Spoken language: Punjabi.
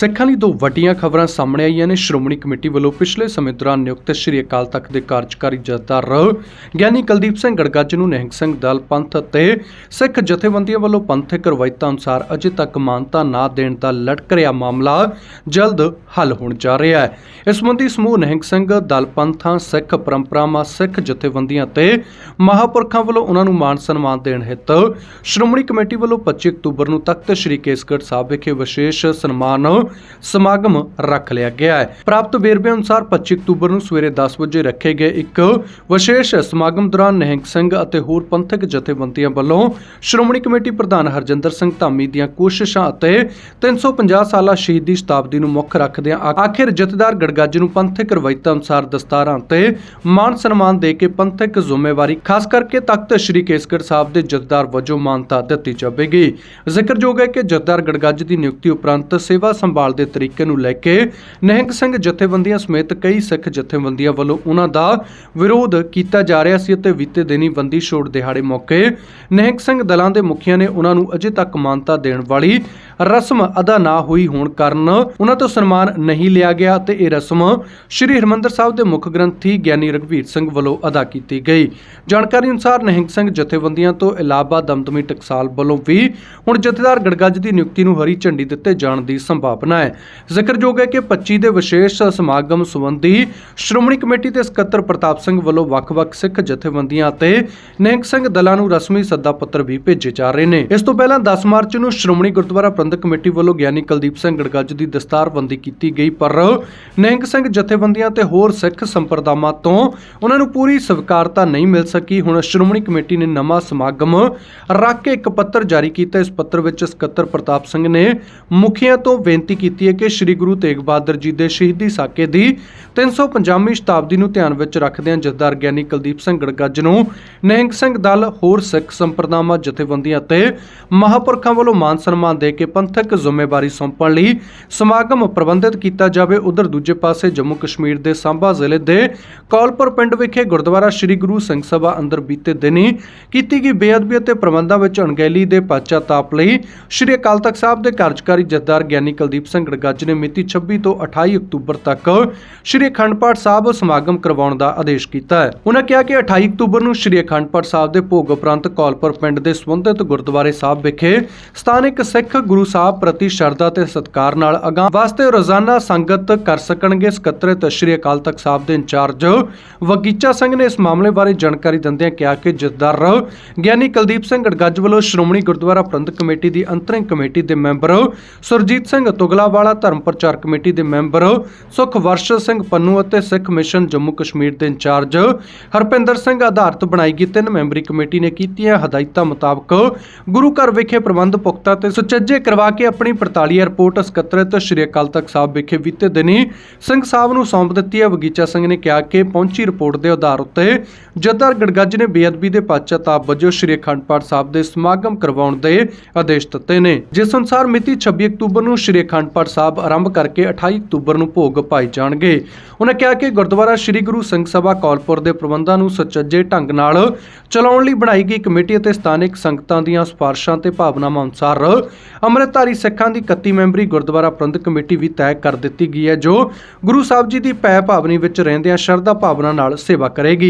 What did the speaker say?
ਸਿੱਖਾਂ ਲਈ ਦੋ ਵੱਡੀਆਂ ਖਬਰਾਂ ਸਾਹਮਣੇ ਆਈਆਂ ਨੇ। ਸ਼੍ਰੋਮਣੀ ਕਮੇਟੀ ਵੱਲੋਂ ਪਿਛਲੇ ਸਮੇਂ ਦੌਰਾਨ ਨਿਯੁਕਤ ਸ੍ਰੀ ਅਕਾਲ ਤਖਤ ਦੇ ਕਾਰਜਕਾਰੀ ਜਥੇਦਾਰ ਗਿਆਨੀ ਕੁਲਦੀਪ ਸਿੰਘ ਗੜਗੱਜ ਨੂੰ ਨਿਹੰਗ ਸਿੰਘ ਦਲ ਪੰਥ ਅਤੇ ਸਿੱਖ ਜਥੇਬੰਦੀਆਂ ਵੱਲੋਂ ਪੰਥਕ ਰਵਾਇਤਾਂ ਅਨੁਸਾਰ ਅਜੇ ਤੱਕ ਮਾਨਤਾ ਨਾ ਦੇਣ ਦਾ ਲਟਕ ਰਿਹਾ ਮਾਮਲਾ ਜਲਦ ਹੱਲ ਹੋਣ ਜਾ ਰਿਹਾ ਹੈ। ਇਸ ਸੰਬੰਧੀ ਸਮੂਹ ਨਿਹੰਗ ਸਿੰਘ ਦਲ ਪੰਥਾਂ, ਸਿੱਖ ਪਰੰਪਰਾਵਾਂ, ਸਿੱਖ ਜਥੇਬੰਦੀਆਂ ਤੇ ਮਹਾਪੁਰਖਾਂ ਵੱਲੋਂ ਉਹਨਾਂ ਨੂੰ ਮਾਨ ਸਨਮਾਨ ਦੇਣ ਹਿੱਤ ਸ਼੍ਰੋਮਣੀ ਕਮੇਟੀ ਵੱਲੋਂ 25 ਅਕਤੂਬਰ ਨੂੰ ਤਖਤ ਸ੍ਰੀ ਕੇਸਗੜ੍ਹ ਸਾਹਿਬ ਵਿਖੇ ਵਿਸ਼ੇਸ਼ ਸਨਮਾਨ ਸਮਾਗਮ ਰੱਖ ਲਿਆ ਗਿਆ ਹੈ। ਪ੍ਰਾਪਤ ਵੇਰਵੇ ਅਨੁਸਾਰ 25 ਅਕਤੂਬਰ ਨੂੰ ਸਵੇਰੇ 10 ਵਜੇ ਰੱਖੇ ਗਏ ਇੱਕ ਵਿਸ਼ੇਸ਼ ਸਮਾਗਮ ਦੌਰਾਨ ਨਿਹੰਗ ਸਿੰਘ ਅਤੇ ਹੋਰ ਪੰਥਕ ਜਥੇਬੰਦੀਆਂ ਵੱਲੋਂ ਸ਼੍ਰੋਮਣੀ ਕਮੇਟੀ ਪ੍ਰਧਾਨ ਹਰਜਿੰਦਰ ਸਿੰਘ ਧਾਮੀ ਦੀਆਂ ਕੋਸ਼ਿਸ਼ਾਂ ਅਤੇ 350 ਸਾਲਾ ਸ਼ਹੀਦੀ ਸ਼ਤਾਬਦੀ ਨੂੰ ਮੁੱਖ ਰੱਖਦਿਆਂ ਆਖਿਰ ਜਥੇਦਾਰ ਗੜਗੱਜ ਨੂੰ ਪੰਥਕ ਰਵਾਇਤਾਂ ਅਨੁਸਾਰ ਦਸਤਾਰਾਂ ਤੇ ਮਾਨ ਸਨਮਾਨ ਦੇ ਕੇ ਪੰਥਕ ਜ਼ਿੰਮੇਵਾਰੀ, ਖਾਸ ਕਰਕੇ ਤਖਤ ਸ੍ਰੀ ਕੇਸਗੜ੍ਹ ਸਾਹਿਬ ਦੇ ਜਥੇਦਾਰ ਵਜੋਂ ਮਾਨਤਾ ਦਿੱਤੀ ਜਾਵੇਗੀ। ਜ਼ਿਕਰਯੋਗ ਹੈ ਕਿ ਜਥੇਦਾਰ ਗੜਗੱਜ ਦੀ ਨਿਯੁਕਤੀ ਉਪਰੰਤ ਸੇਵਾ ਸੰਭਾਲ ਦੇ ਤਰੀਕੇ ਨੂੰ ਲੈ ਕੇ ਨਿਹੰਗ ਸਿੰਘ ਜਥੇਬੰਦੀਆਂ ਸਮੇਤ ਕਈ ਸਿੱਖ ਜਥੇਬੰਦੀਆਂ ਵੱਲੋਂ ਉਹਨਾਂ ਦਾ ਵਿਰੋਧ ਕੀਤਾ ਜਾ ਰਿਹਾ ਸੀ ਅਤੇ ਬੀਤੇ ਦਿਨੀ ਬੰਦੀ ਛੋੜ ਦਿਹਾੜੇ ਮੌਕੇ ਨਿਹੰਗ ਸਿੰਘ ਦਲਾਂ ਦੇ ਮੁਖੀਆਂ ਨੇ ਉਹਨਾਂ ਨੂੰ ਅਜੇ ਤੱਕ ਮਾਨਤਾ ਦੇਣ ਵਾਲੀ ਰਸਮ ਅਦਾ ਨਾ ਹੋਈ ਹੋਣ ਕਾਰਨ ਉਹਨਾਂ ਤੋਂ ਸਨਮਾਨ ਨਹੀਂ ਲਿਆ ਗਿਆ ਤੇ ਇਹ ਰਸਮ ਸ੍ਰੀ ਹਰਿਮੰਦਰ ਸਾਹਿਬ ਦੇ ਮੁੱਖ ਗ੍ਰੰਥੀ ਗਿਆਨੀ ਰਘਵੀਰ ਸਿੰਘ ਵੱਲੋਂ ਅਦਾ ਕੀਤੀ ਗਈ। ਜਾਣਕਾਰੀ ਅਨੁਸਾਰ ਨਿਹੰਗ ਸਿੰਘ ਜਥੇਬੰਦੀਆਂ ਤੋਂ ਇਲਾਵਾ ਦਮਦਮੀ ਟਕਸਾਲ ਵੱਲੋਂ ਵੀ ਹੁਣ ਜਥੇਦਾਰ ਗੜਗੱਜ ਦੀ ਨਿਯੁਕਤੀ ਨੂੰ ਹਰੀ ਝੰਡੀ ਦਿੱਤੇ ਜਾਣ ਦੀ ਸੰਭਾਵਨਾ ਹੈ। ਜ਼ਿਕਰਯੋਗ ਹੈ ਕਿ 25 ਦੇ ਵਿਸ਼ੇਸ਼ ਸਮਾਗਮ ਸੰਬੰਧੀ ਸ਼੍ਰੋਮਣੀ ਕਮੇਟੀ ਦੇ ਸਕੱਤਰ ਪ੍ਰਤਾਪ ਸਿੰਘ ਵੱਲੋਂ ਵੱਖ-ਵੱਖ ਸਿੱਖ ਜਥੇਬੰਦੀਆਂ ਅਤੇ ਨਿਹੰਗ ਸਿੰਘ ਦਲਾਂ ਨੂੰ ਰਸਮੀ ਸੱਦਾ ਪੱਤਰ ਵੀ ਭੇਜੇ ਜਾ ਰਹੇ ਨੇ। ਇਸ ਤੋਂ ਪਹਿਲਾਂ 10 ਮਾਰਚ ਨੂੰ ਸ਼੍ਰੋਮਣੀ ਗੁਰਦੁਆਰਾ ਪ੍ਰਬੰਧਕ ਕਮੇਟੀ ਵੱਲੋਂ ਗਿਆਨੀ ਕੁਲਦੀਪ ਸਿੰਘ ਗੜਗੱਜ ਦੀ ਦਸਤਾਰਬੰਦੀ ਕੀਤੀ ਗਈ, ਪਰ ਨਿਹੰਗ ਸਿੰਘ ਜਥੇਬੰਦੀਆਂ ਤੇ ਹੋਰ ਸਿੱਖ ਸੰਪਰਦਾਵਾਂ ਤੋਂ ਉਹਨਾਂ ਨੂੰ ਪੂਰੀ ਸਵੀਕਾਰਤਾ ਨਹੀਂ ਮਿਲ ਸਕੀ। ਹੁਣ ਸ਼੍ਰੋਮਣੀ ਕਮੇਟੀ ਨੇ ਨਵਾਂ ਸਮਾਗਮ ਰੱਖ ਕੇ ਇੱਕ ਪੱਤਰ ਜਾਰੀ ਕੀਤਾ। ਇਸ ਪੱਤਰ ਵਿੱਚ ਸਕੱਤਰ ਪ੍ਰਤਾਪ ਸਿੰਘ ਨੇ ਮੁਖੀਆਂ ਤੋਂ ਬੇਨਤੀ ਕੀਤੀ ਹੈ ਕਿ ਸ੍ਰੀ ਗੁਰੂ ਤੇਗ ਬਹਾਦਰ ਜੀ ਦੇ ਸ਼ਹੀਦੀ ਸਾਕੇ ਦੀ 350ਵੀਂ ਸ਼ਤਾਬਦੀ ਨੂੰ ਧਿਆਨ ਵਿੱਚ ਰੱਖਦਿਆਂ ਜਥੇਦਾਰ ਗਿਆਨੀ ਕੁਲਦੀਪ ਸਿੰਘ ਗੜਗੱਜ ਨੂੰ ਨਿਹੰਗ ਸਿੰਘ ਦਲ, ਹੋਰ ਸਿੱਖ ਸੰਪਰਦਾਵਾਂ, ਜਥੇਬੰਦੀਆਂ ਤੇ ਮਹਾਪੁਰਖਾਂ ਵੱਲੋਂ ਮਾਨ ਸਨਮਾਨ ਦੇ ਕੇ ਪੰਥਕ ਜ਼ਿੰਮੇਵਾਰੀ ਸੌਂਪਣ ਲਈ ਸਮਾਗਮ ਪ੍ਰਬੰਧਿਤ ਕੀਤਾ ਜਾਵੇ। ਉਧਰ ਦੂਜੇ ਪਾਸੇ ਜੰਮੂ ਕਸ਼ਮੀਰ ਦੇ ਸਾਂਬਾ ਜ਼ਿਲ੍ਹੇ ਦੇ ਕੌਲਪੁਰ ਪਿੰਡ ਵਿਖੇ ਗੁਰਦੁਆਰਾ ਸ੍ਰੀ ਗੁਰੂ ਸਿੰਘ ਸਭਾ ਅੰਦਰ ਬੀਤੇ ਦਿਨੀ ਕੀਤੀ ਗਈ ਬੇਅਦਬੀ ਅਤੇ ਪ੍ਰਬੰਧਾਂ ਵਿੱਚ ਅਣਗਹਿਲੀ ਦੇ ਪਛਤਾਪ ਲਈ ਸ੍ਰੀ ਅਕਾਲ ਤਖਤ ਸਾਹਿਬ ਦੇ ਕਾਰਜਕਾਰੀ ਜਥੇਦਾਰ ਗਿਆਨੀ ਕੁਲਦੀਪ ਸਿੰਘ ਗੜਗੱਜ ਨੇ ਮਿਤੀ 26 ਤੋਂ 28 ਅਕਤੂਬਰ ਤੱਕ ਸ੍ਰੀ ਅਖੰਡ ਪਾਠ ਸਾਹਿਬ ਸਮਾਗਮ ਕਰਵਾਉਣ ਦਾ ਆਦੇਸ਼ ਕੀਤਾ ਹੈ। ਉਹਨਾਂ ਕਿਹਾ ਕਿ 28 ਅਕਤੂਬਰ ਨੂੰ ਸ੍ਰੀ ਅਖੰਡ ਪਾਠ ਸਾਹਿਬ ਦੇ ਭੋਗ ਉਪਰੰਤ ਕੌਲਪੁਰ ਪਿੰਡ ਦੇ ਸੰਬੰਧਿਤ ਗੁਰਦੁਆਰੇ ਸਾਹਿਬ ਵਿਖੇ ਸਥਾਨਕ ਸਿੱਖ ਗੁਰੂ ਸਾਹਿਬ ਪ੍ਰਤੀ ਸ਼ਰਧਾ ਤੇ ਸਤਿਕਾਰ ਨਾਲ ਅਗਾਂਹ ਵਾਸਤੇ ਰੋਜ਼ਾਨਾ ਸੰਗਤ ਕਰ ਸਕਣਗੇ ਸਕੱਤਰਤ ਸ੍ਰੀ ਅਕਾਲ ਤਖਤ ਸਾਹਿਬ ਦੇ ਇੰਚਾਰਜ। ਵਗੀਚਾ ਸਿੰਘ ਨੇ ਇਸ ਮਾਮਲੇ ਬਾਰੇ ਜਾਣਕਾਰੀ ਦਿੰਦਿਆਂ ਕਿਹਾ ਕਿ ਜਥੇਦਾਰ ਗਿਆਨੀ ਕੁਲਦੀਪ ਸਿੰਘ ਗੜਗੱਜ ਵੱਲੋਂ ਸ਼੍ਰੋਮਣੀ ਗੁਰਦੁਆਰਾ ਪ੍ਰਬੰਧਕ ਕਮੇਟੀ ਦੀ ਅੰਤਰਿੰਗ ਕਮੇਟੀ ਦੇ ਮੈਂਬਰ, ਸੁਰਜੀਤ ਸਿੰਘ ਤੁਗਲਾਵਾਲਾ ਧਰਮ ਪ੍ਰਚਾਰ ਕਮੇਟੀ ਦੇ ਮੈਂਬਰ ਸੁਖਵਰਸ਼ ਸਿੰਘ ਪੰਨੂ ਅਤੇ ਸਿੱਖ ਮਿਸ਼ਨ ਜੰਮੂ ਕਸ਼ਮੀਰ ਦੇ ਇੰਚਾਰਜ, ਹਰਪਿੰਦਰ ਸਿੰਘ ਆਧਾਰਤ ਬਣਾਈ ਗਈ ਤਿੰਨ ਮੈਂਬਰੀ ਕਮੇਟੀ ਨੇ ਕੀਤੀਆਂ ਹਦਾਇਤਾਂ ਮੁਤਾਬਕ ਗੁਰੂ ਘਰ ਵਿਖੇ ਪ੍ਰਬੰਧ ਪੁਖਤਾ ਤੇ ਸੁਚੱਜੇ ਕਰਵਾ ਕੇ ਆਪਣੀ 45 ਰਿਪੋਰਟ ਸਕੱਤਰਤ ਸ਼੍ਰੀ ਅਕਾਲ ਤਖਤ ਸਾਹਿਬ ਵਿਖੇ ਬੀਤੇ ਦਿਨੀ ਸਿੰਘ ਸਾਹਿਬ ਨੂੰ ਸੌਂਪ ਦਿੱਤੀ ਹੈ। ਵਗੀਚਾ ਸਿੰਘ ਨੇ ਕਿਹਾ ਕਿ ਪਹੁੰਚੀ ਰਿਪੋਰਟ ਦੇ ਆਧਾਰ ਉੱਤੇ ਜਥੇਦਾਰ ਗੜਗੱਜ ਨੇ ਬੇਅਦਬੀ ਦੇ ਪਛਤਾਪ ਵਜੋਂ ਸ਼੍ਰੀ ਅਖੰਡ ਪਾਠ ਸਾਹਿਬ ਦੇ ਸਮਾਗਮ ਕਰਵਾਉਣ ਦੇ ਆਦੇਸ਼ ਦਿੱਤੇ ਨੇ। ਜਿਸ ਅਨੁਸਾਰ ਮਿਤੀ 26 ਅਕਤੂਬਰ ਨੂੰ ਸ਼੍ਰੀ ਅਖੰਡ ਪਾਠ ਸਾਹਿਬ ਆਰੰਭ ਕਰਕੇ 28 ਅਕਤੂਬਰ ਨੂੰ ਭੋਗ ਪਾਏ ਜਾਣਗੇ। ਉਹਨਾਂ ਕਿਹਾ ਕਿ ਗੁਰਦੁਆਰਾ ਸ਼੍ਰੀ ਗੁਰੂ ਸਿੰਘ ਸਭਾ ਕੌਲਪੁਰ ਦੇ ਪ੍ਰਬੰਧਾਂ ਨੂੰ ਸੁਚੱਜੇ ਢੰਗ ਨਾਲ ਚਲਾਉਣ ਲਈ ਬਣਾਈ ਗਈ ਕਮੇਟੀ ਅਤੇ ਸਥਾਨਕ ਸੰਗਤਾਂ ਦੀਆਂ ਸਿਫਾਰਸ਼ਾਂ ਤੇ ਭਾਵਨਾਵਾਂ ਅਨੁਸਾਰ ਅੰਮ੍ਰਿਤਧਾਰੀ ਸਿੱਖਾਂ ਦੀ 31 ਮੈਂਬਰੀ ਗੁਰਦੁਆਰਾ ਪ੍ਰਬੰਧਕ ਕਮੇਟੀ ਵੀ ਤੈਅ ਕਰ ਦਿੱਤੀ ਗਈ ਹੈ, ਜੋ ਗੁਰੂ ਸਾਹਿਬ ਜੀ ਦੀ ਭੈ ਭਾਵਨੀ ਵਿੱਚ ਰਹਿੰਦਿਆਂ ਸ਼ਰਧਾ ਭਾਵਨਾ ਨਾਲ ਸੇਵਾ ਕਰੇਗੀ।